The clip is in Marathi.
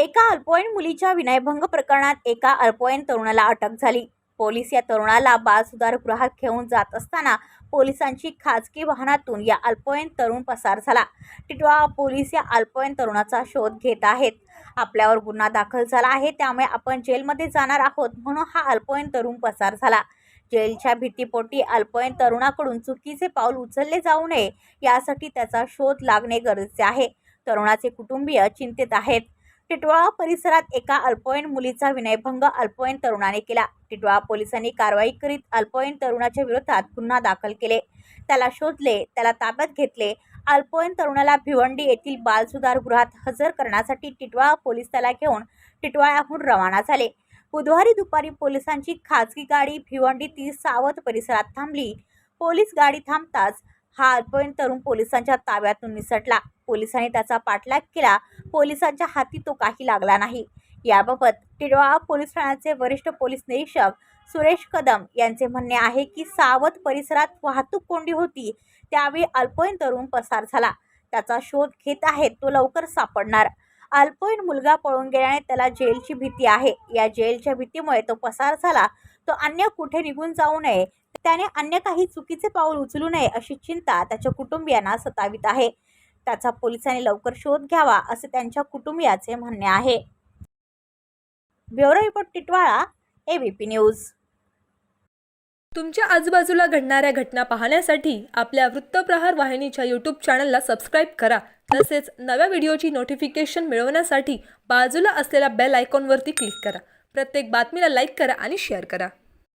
एका अल्पवयीन मुलीच्या विनयभंग प्रकरणात एका अल्पवयीन तरुणाला अटक झाली. पोलीस या तरुणाला बालसुधारगृहात घेऊन जात असताना पोलिसांची खाजगी वाहनातून या अल्पवयीन तरुण पसार झाला. टिटवा पोलीस या अल्पवयीन तरुणाचा शोध घेत आहेत. आपल्यावर गुन्हा दाखल झाला आहे त्यामुळे आपण जेलमध्ये जाणार आहोत म्हणून हा अल्पवयीन तरुण पसार झाला. जेलच्या भीतीपोटी अल्पवयीन तरुणाकडून चुकीचे पाऊल उचलले जाऊ नये यासाठी त्याचा शोध लागणे गरजेचे आहे. तरुणाचे कुटुंबीय चिंतेत आहेत. टिटवाळा परिसरात एका अल्पवयीन मुलीचा विनयभंग अल्पवयीन तरुणाने केला. टिटवाळा पोलिसांनी कारवाई करीत अल्पवयीन तरुणाच्या विरोधात गुन्हा दाखल केले. त्याला शोधले त्याला ताब्यात घेतले. अल्पवयीन तरुणाला भिवंडी येथील बालसुधारगृहात हजर करण्यासाठी टिटवाळा पोलीस त्याला घेऊन टिटवाळ्याहून रवाना झाले. बुधवारी दुपारी पोलिसांची खाजगी गाडी भिवंडी ती सावत परिसरात थांबली. पोलीस गाडी थांबताच हा अल्पवयीन तरुण पोलिसांच्या ताब्यातून निसटला. पोलिसांनी त्याचा पाठलाग केला. पोलिसांच्या हाती तो काही लागला नाही. याबाबत टिडवाळा पोलीस ठाण्याचे वरिष्ठ पोलीस निरीक्षक सुरेश कदम यांचे म्हणणे आहे की सावत परिसरात वाहतूक कोंडी होती. त्यावेळी अल्पवयीन तरुण पसार झाला. त्याचा शोध घेत आहेत तो लवकर सापडणार. अल्पवयीन मुलगा पळून गेल्याने त्याला जेलची भीती आहे. या जेलच्या भीतीमुळे तो पसार झाला. तो अन्य कुठे निघून जाऊ नये त्याने अन्य काही चुकीचे पाऊल उचलू नये अशी चिंता त्याच्या कुटुंबियांना सतावित आहे. त्याचा पोलिसांनी लवकर शोध घ्यावा असे त्यांच्या कुटुंबियाचे म्हणणे आहे. Bureau report Titwala ABP news. तुमच्या आजूबाजूला घडणाऱ्या घटना पाहण्यासाठी आपल्या वृत्तप्रहार वाहिनीच्या यूट्यूब चॅनलला सबस्क्राईब करा. तसेच नव्या व्हिडिओची नोटिफिकेशन मिळवण्यासाठी बाजूला असलेल्या बेल आयकॉनवरती क्लिक करा. प्रत्येक बातमीला लाईक करा आणि शेअर करा.